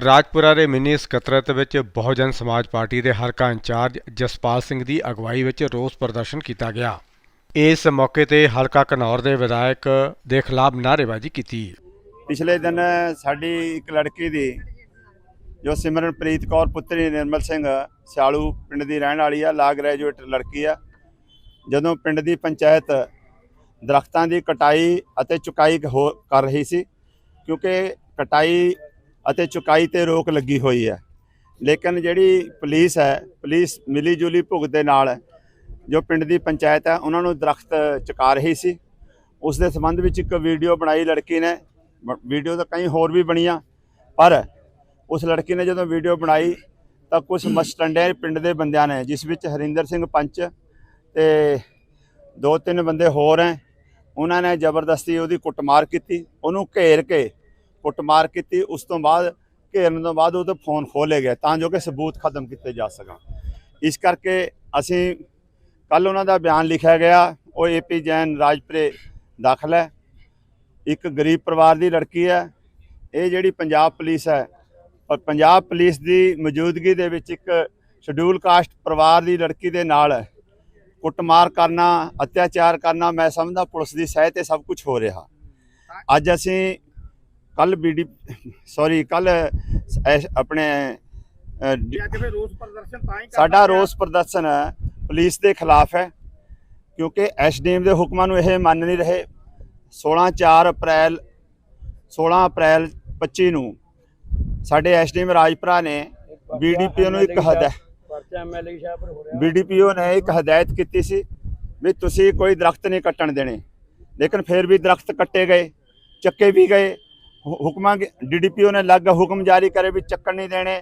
ਰਾਜਪੁਰਾ ਦੇ ਮਿੰਨੀ ਸਕੱਤਰਤ ਵਿੱਚ ਬਹੁਜਨ ਸਮਾਜ ਪਾਰਟੀ ਦੇ ਹਲਕਾ ਇੰਚਾਰਜ ਜਸਪਾਲ ਸਿੰਘ ਦੀ ਅਗਵਾਈ ਵਿੱਚ ਰੋਸ ਪ੍ਰਦਰਸ਼ਨ ਕੀਤਾ ਗਿਆ। ਇਸ ਮੌਕੇ ਤੇ ਹਲਕਾ ਘਨੌਰ ਦੇ ਵਿਧਾਇਕ ਦੇ ਖਿਲਾਫ ਨਾਅਰੇਬਾਜ਼ੀ ਕੀਤੀ। ਪਿਛਲੇ ਦਿਨ ਸਾਡੀ ਇੱਕ ਲੜਕੀ ਦੀ, ਜੋ ਸਿਮਰਨਪ੍ਰੀਤ ਕੌਰ ਪੁੱਤਰੀ ਨਿਰਮਲ ਸਿੰਘ ਸਿਆਲੂ ਪਿੰਡ ਦੀ ਰਹਿਣ ਵਾਲੀ ਆ, ਲਾ ਗ੍ਰੈਜੂਏਟ ਲੜਕੀ ਆ, ਜਦੋਂ ਪਿੰਡ ਦੀ ਪੰਚਾਇਤ ਦਰਖਤਾਂ ਦੀ ਕਟਾਈ ਅਤੇ ਚੁਕਾਈ ਹੋ- ਕਰ ਰਹੀ ਸੀ, ਕਿਉਂਕਿ ਕਟਾਈ ਅਤੇ ਚੁਕਾਈ ਤੇ ਰੋਕ ਲੱਗੀ ਹੋਈ ਹੈ। ਲੇਕਿਨ ਜਿਹੜੀ ਪੁਲਿਸ ਹੈ, ਪੁਲਿਸ ਮਿਲੀ ਜੁਲੀ ਭੁਗਤ ਦੇ ਨਾਲ ਜੋ ਪਿੰਡ ਦੀ ਪੰਚਾਇਤ ਹੈ, ਉਹਨਾਂ ਨੂੰ ਦਰਖਤ ਚੁਕਾ ਰਹੀ ਸੀ। ਉਸ ਦੇ ਸੰਬੰਧ ਵਿੱਚ ਇੱਕ ਵੀਡੀਓ ਬਣਾਈ ਲੜਕੀ ਨੇ। ਵੀਡੀਓ ਤਾਂ ਕਈ ਹੋਰ ਵੀ ਬਣੀਆਂ, ਪਰ ਉਸ ਲੜਕੀ ਨੇ ਜਦੋਂ ਵੀਡੀਓ ਬਣਾਈ ਤਾਂ ਕੁਝ ਮਸਟੰਡੇ ਪਿੰਡ ਦੇ ਬੰਦਿਆਂ ਨੇ, ਜਿਸ ਵਿੱਚ ਹਰਿੰਦਰ ਸਿੰਘ ਪੰਚ ਤੇ ਦੋ ਤਿੰਨ ਬੰਦੇ ਹੋਰ ਹੈ, ਉਹਨਾਂ ਨੇ ਜ਼ਬਰਦਸਤੀ ਉਹਦੀ ਕੁੱਟਮਾਰ ਕੀਤੀ। ਉਹਨੂੰ ਘੇਰ ਕੇ ਕੁੱਟਮਾਰ ਕੀਤੀ, ਉਸ ਤੋਂ ਬਾਅਦ ਘੇਰਨ ਤੋਂ ਬਾਅਦ ਉਹਦੇ ਫੋਨ ਖੋਲੇ ਗਏ, ਤਾਂ ਜੋ ਕਿ ਸਬੂਤ ਖਤਮ ਕੀਤੇ ਜਾ ਸਕਣ। ਇਸ ਕਰਕੇ ਅਸੀਂ ਕੱਲ ਉਹਨਾਂ ਦਾ ਬਿਆਨ ਲਿਖਿਆ ਗਿਆ, ਉਹ ਏਪੀ ਜੈਨ ਰਾਜਪੁਰੇ ਦਾਖਲ ਹੈ। ਇੱਕ ਗਰੀਬ ਪਰਿਵਾਰ ਦੀ ਲੜਕੀ ਹੈ, ਇਹ ਜਿਹੜੀ ਪੰਜਾਬ ਪੁਲਿਸ ਹੈ, ਔਰ ਪੰਜਾਬ ਪੁਲਿਸ ਦੀ ਮੌਜੂਦਗੀ ਦੇ ਵਿੱਚ ਇੱਕ ਸ਼ਡਿਊਲ ਕਾਸਟ ਪਰਿਵਾਰ ਦੀ ਲੜਕੀ ਦੇ ਨਾਲ ਕੁੱਟਮਾਰ ਕਰਨਾ, ਅਤਿਆਚਾਰ ਕਰਨਾ, ਮੈਂ ਸਮਝਦਾ ਪੁਲਿਸ ਦੀ ਸਹਿ ਤੇ ਸਭ ਕੁਝ ਹੋ ਰਿਹਾ। ਅੱਜ ਅਸੀਂ ਕੱਲ ਬੀਡੀ ਸੌਰੀ ਕੱਲ ਆਪਣੇ ਅ, ਡ- ਅੱਜ ਫਿਰ ਰੋਸ ਪ੍ਰਦਰਸ਼ਨ ਤਾਂ ਹੀ ਕਰਨਾ ਸਾਡਾ। ਰੋਸ ਪ੍ਰਦਰਸ਼ਨ ਪੁਲਿਸ ਦੇ ਖਿਲਾਫ ਹੈ ਕਿਉਂਕਿ ਐਸਡੀਐਮ ਦੇ ਹੁਕਮਾਂ ਨੂੰ ਇਹ ਮੰਨ ਨਹੀਂ ਰਹੇ। 16 4 ਅਪ੍ਰੈਲ 16 ਅਪ੍ਰੈਲ 25 ਨੂੰ ਸਾਡੇ ਐਸਡੀਐਮ ਰਾਜਪੁਰਾ ਨੇ ਬੀਡੀਪੀਓ ਨੂੰ ਇੱਕ ਹਦਾਇਤ ਬੀਡੀਪੀਓ ਨੇ ਇੱਕ ਹਦਾਇਤ ਕੀਤੀ ਸੀ ਵੀ ਤੁਸੀਂ ਕੋਈ ਦਰਖਤ ਨਹੀਂ ਕੱਟਣ ਦੇਣੇ। ਲੇਕਿਨ ਫਿਰ ਵੀ ਦਰਖਤ ਕੱਟੇ ਗਏ ਚੱਕੇ ਵੀ ਗਏ। ਹੁਕਮਾਂ ਡੀਡੀਪੀਓ ਨੇ ਲੱਗ ਹੁਕਮ ਜਾਰੀ ਕਰੇ ਵੀ ਚੱਕਣ ਨਹੀਂ ਦੇਣੇ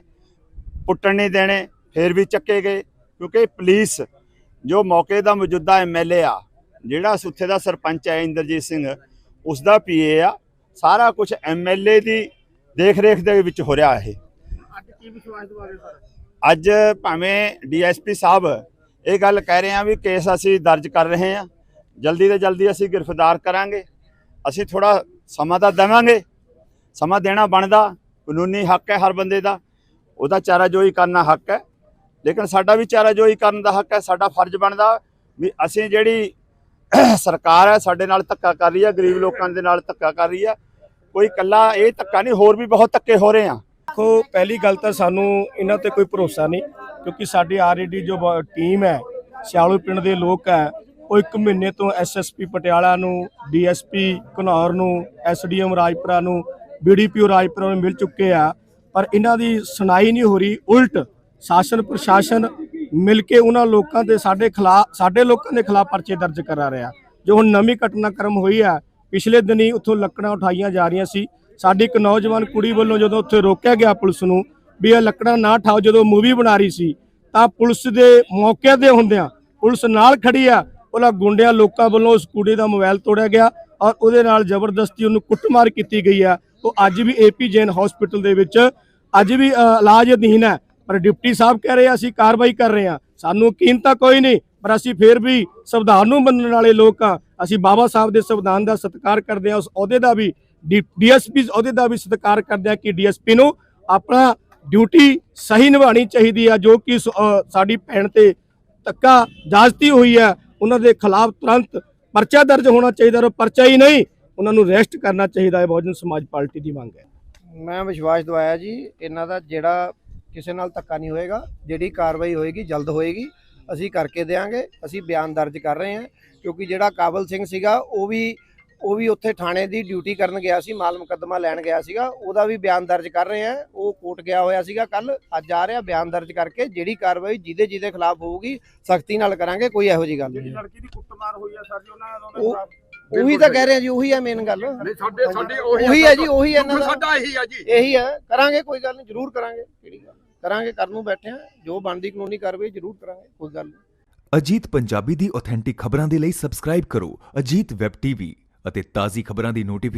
ਪੁੱਟਣ ਨਹੀਂ ਦੇਣੇ ਫਿਰ ਵੀ ਚੱਕੇ ਗਏ। ਕਿਉਂਕਿ ਪੁਲਿਸ ਜੋ ਮੌਕੇ ਦਾ ਮੌਜੂਦਾ ਐਮਐਲਏ ਆ ਜਿਹੜਾ ਉੱਥੇ ਦਾ ਸਰਪੰਚ ਹੈ ਇੰਦਰਜੀਤ ਸਿੰਘ ਉਸ ਦਾ ਪੀਏ ਆ ਸਾਰਾ ਕੁਝ ਐਮਐਲਏ ਦੀ ਦੇਖ ਰੇਖ ਦੇ ਵਿੱਚ ਹੋ ਰਿਹਾ ਇਹ। ਅੱਜ ਕੀ ਵਿਸ਼ਵਾਸ ਦਿਵਾਰੇ ਸਰ? ਅੱਜ ਭਾਵੇਂ ਡੀਐਸਪੀ ਸਾਹਿਬ ਇਹ ਗੱਲ ਕਹਿ ਰਹੇ ਆ ਵੀ ਕੇਸ ਅਸੀਂ ਦਰਜ ਕਰ ਰਹੇ ਹਾਂ ਜਲਦੀ ਤੋਂ ਜਲਦੀ ਅਸੀਂ ਗ੍ਰਿਫਤਾਰ ਕਰਾਂਗੇ ਅਸੀਂ ਥੋੜਾ ਸਮਾਂ ਤਾਂ ਦੇਵਾਂਗੇ। ਸਮਾਂ ਦੇਣਾ ਬਣਦਾ, ਕਾਨੂੰਨੀ ਹੱਕ ਹੈ ਹਰ ਬੰਦੇ ਦਾ, ਉਹਦਾ ਚਾਰਾਜੋਈ ਕਰਨਾ ਹੱਕ ਹੈ। ਲੇਕਿਨ ਸਾਡਾ ਵੀ ਚਾਰਾਜੋਈ ਕਰਨ ਦਾ ਹੱਕ ਹੈ, ਸਾਡਾ ਫਰਜ਼ ਬਣਦਾ ਵੀ ਅਸੀਂ ਜਿਹੜੀ ਸਰਕਾਰ ਹੈ, ਸਾਡੇ ਨਾਲ ਧੱਕਾ ਕਰ ਰਹੀ ਹੈ, ਗਰੀਬ ਲੋਕਾਂ ਦੇ ਨਾਲ ਧੱਕਾ ਕਰ ਰਹੀ ਹੈ। ਕੋਈ ਇਕੱਲਾ ਇਹ ਧੱਕਾ ਨਹੀਂ, ਹੋਰ ਵੀ ਬਹੁਤ ਧੱਕੇ ਹੋ ਰਹੇ ਆ ਦੇਖੋ, ਪਹਿਲੀ ਗੱਲ ਤਾਂ ਸਾਨੂੰ ਇਹਨਾਂ ਤੇ ਕੋਈ ਭਰੋਸਾ ਨਹੀਂ, ਕਿਉਂਕਿ ਸਾਡੀ ਆਰਏਡੀ ਜੋ ਬ- ਟੀਮ ਹੈ, ਸਿਆਲੂ ਪਿੰਡ ਦੇ ਲੋਕ ਹੈ, ਉਹ ਇੱਕ ਮਹੀਨੇ ਤੋਂ ਐਸਐਸਪੀ ਪਟਿਆਲਾ ਨੂੰ ਡੀਐਸਪੀ ਘਨੌਰ ਨੂੰ ਐਸਡੀਐਮ ਰਾਜਪੁਰਾ ਨੂੰ ਬੀਡੀਪੀਓ ਰਾਜਪੁਰਾ ਨੂੰ ਮਿਲ ਚੁੱਕੇ ਆ, ਪਰ ਇਹਨਾਂ ਦੀ ਸੁਣਾਈ ਨਹੀਂ ਹੋ ਰਹੀ, ਉਲਟ ਸ਼ਾਸਨ ਪ੍ਰਸ਼ਾਸਨ ਮਿਲ ਕੇ ਉਹਨਾਂ ਲੋਕਾਂ ਦੇ ਸਾਡੇ ਖਿਲਾਫ ਸਾਡੇ ਲੋਕਾਂ ਦੇ ਖਿਲਾਫ ਪਰਚੇ ਦਰਜ ਕਰਾ ਰਿਹਾ। ਜੋ ਹੁਣ ਨਵੀਂ ਘਟਨਾਕ੍ਰਮ ਹੋਈ ਆ, ਪਿਛਲੇ ਦਿਨੀ ਉੱਥੋਂ ਲੱਕੜਾਂ ਉਠਾਈਆਂ ਜਾ ਰਹੀਆਂ ਸੀ। ਸਾਡੀ ਇੱਕ ਨੌਜਵਾਨ ਕੁੜੀ ਵੱਲੋਂ ਜਦੋਂ ਉੱਥੇ ਰੋਕਿਆ ਗਿਆ ਪੁਲਿਸ ਨੂੰ ਵੀ ਇਹ ਲੱਕੜਾਂ ਨਾ ਠਾਓ ਜਦੋਂ ਮੂਵੀ ਬਣਾ ਰਹੀ ਸੀ, ਤਾਂ ਪੁਲਿਸ ਦੇ ਮੌਕੇ 'ਤੇ ਹੁੰਦਿਆਂ ਪੁਲਿਸ ਨਾਲ ਖੜੀ ਆ ਉਹਨਾਂ ਗੁੰਡਿਆਂ ਲੋਕਾਂ ਵੱਲੋਂ ਉਸ ਕੁੜੀ ਦਾ ਮੋਬਾਈਲ ਤੋੜਿਆ ਗਿਆ ਔਰ ਉਹਦੇ ਨਾਲ ਜ਼ਬਰਦਸਤੀ ਉਹਨੂੰ ਕੁੱਟਮਾਰ ਕੀਤੀ ਗਈ ਆ। ਉਹ ਅੱਜ ਵੀ ਏਪੀ ਜੈਨ ਹਸਪੀਟਲ ਦੇ ਵਿੱਚ ਅੱਜ ਵੀ ਇਲਾਜ ਅਧੀਨ ਹੈ। ਪਰ ਡਿਪਟੀ ਸਾਹਿਬ ਕਹਿ ਰਹੇ ਆ, ਅਸੀਂ ਕਾਰਵਾਈ ਕਰ ਰਹੇ ਹਾਂ। ਸਾਨੂੰ ਯਕੀਨ ਤਾਂ ਕੋਈ ਨਹੀਂ ਪਰ ਅਸੀਂ ਫਿਰ ਵੀ ਸੰਵਿਧਾਨ ਨੂੰ ਮੰਨਣ ਵਾਲੇ ਲੋਕ ਆ ਅਸੀਂ ਬਾਬਾ ਸਾਹਿਬ ਦੇ ਸੰਵਿਧਾਨ ਦਾ ਸਤਿਕਾਰ ਕਰਦੇ ਹਾਂ ਉਸ ਅਹੁਦੇ ਦਾ ਵੀ ਡੀਐਸਪੀ ਅਹੁਦੇ ਦਾ ਵੀ ਸਤਿਕਾਰ ਕਰਦੇ ਹਾਂ ਕਿ ਡੀਐਸਪੀ ਨੂੰ ਆਪਣਾ ਡਿਊਟੀ ਸਹੀ ਨਿਭਾਣੀ ਚਾਹੀਦੀ ਆ ਜੋ ਕਿ ਸਾਡੀ ਭੈਣ ਤੇ ਧੱਕਾ ਜਾਜ਼ਤੀ ਹੋਈ ਹੈ। ਉਹਨਾਂ ਦੇ ਖਿਲਾਫ ਤੁਰੰਤ ਪਰਚਾ ਦਰਜ ਹੋਣਾ ਚਾਹੀਦਾ ਔਰ ਪਰਚਾ ਹੀ ਨਹੀਂ ਉਹਨਾਂ ਨੂੰ ਅਰੈਸਟ ਕਰਨਾ ਚਾਹੀਦਾ ਹੈ ਬਹੁਜਨ ਸਮਾਜ ਪਾਰਟੀ ਦੀ ਮੰਗ ਹੈ। ਮੈਂ ਵਿਸ਼ਵਾਸ ਦਵਾਇਆ ਜੀ ਇਹਨਾਂ ਦਾ ਜਿਹੜਾ ਕਿਸੇ ਨਾਲ ਧੱਕਾ ਨਹੀਂ ਹੋਏਗਾ ਜਿਹੜੀ ਕਾਰਵਾਈ ਹੋਏਗੀ ਜਲਦ ਹੋਏਗੀ ਅਸੀਂ ਕਰਕੇ ਦੇਵਾਂਗੇ ਅਸੀਂ ਬਿਆਨ ਦਰਜ ਕਰ ਰਹੇ ਹਾਂ ਕਿਉਂਕਿ ਜਿਹੜਾ ਕਾਬਲ ਸਿੰਘ ਸੀਗਾ ਉਹ ਵੀ ਉਹ ਵੀ ਉੱਥੇ ਥਾਣੇ ਦੀ ਡਿਊਟੀ ਕਰਨ ਗਿਆ ਸੀ ਮਾਲ ਮੁਕੱਦਮਾ ਲੈਣ ਗਿਆ ਸੀਗਾ ਉਹਦਾ ਵੀ ਬਿਆਨ ਦਰਜ ਕਰ ਰਹੇ ਹਾਂ ਉਹ ਕੋਰਟ ਗਿਆ ਹੋਇਆ ਸੀਗਾ ਕੱਲ ਅੱਜ ਆ ਰਿਹਾ ਬਿਆਨ ਦਰਜ ਕਰਕੇ ਜਿਹੜੀ ਕਾਰਵਾਈ ਜਿਹਦੇ ਜਿਹਦੇ ਖਿਲਾਫ ਹੋਊਗੀ ਸਖਤੀ ਨਾਲ ਕਰਾਂਗੇ ਕੋਈ ਇਹੋ ਜੀ ਗੱਲ ਨਹੀਂ ਲੜਕੀ ਦੀ ਕੁੱਟਮਾਰ ਹੋਈ ਆ ਸਰ ਜੀ ਉਹਨਾਂ ਉਹਨਾਂ ਉਹ- ਤਾਂ ਕਹਿ ਰਹੇ ਹਾਂ ਜੀ ਉਹੀ ਹੈ ਮੇਨ ਗੱਲ। ਨਹੀਂ ਸਾਡੇ ਸਾਡੇ ਉਹੀ ਹੈ ਜੀ ਉਹੀ ਹੈ ਇਹਨਾਂ ਦਾ। ਸਾਡਾ ਇਹੀ ਆ ਜੀ। ਇਹੀ ਹੈ ਕਰਾਂਗੇ ਕੋਈ ਗੱਲ ਨਹੀਂ ਜ਼ਰੂਰ ਕਰਾਂਗੇ। ਕਿਹੜੀ ਗੱਲ? ਕਰਾਂਗੇ ਕਰਨ ਨੂੰ ਬੈਠੇ ਆ ਜੋ ਬਣਦੀ ਕਾਨੂੰਨੀ ਕਾਰਵਾਈ ਜ਼ਰੂਰ ਕਰਾਂਗੇ ਕੋਈ ਗੱਲ ਨਹੀਂ। ਅਜੀਤ ਪੰਜਾਬੀ ਦੀ ਆਥੈਂਟਿਕ ਖਬਰਾਂ ਦੇ ਲਈ ਸਬਸਕ੍ਰਾਈਬ ਕਰੋ। ਅਜੀਤ ਵੈਬ ਟੀਵੀ ਅਤੇ ਤਾਜ਼ੀ ਖਬਰਾਂ ਦੀ ਨੋਟੀਫਿਕੇਸ਼ਨ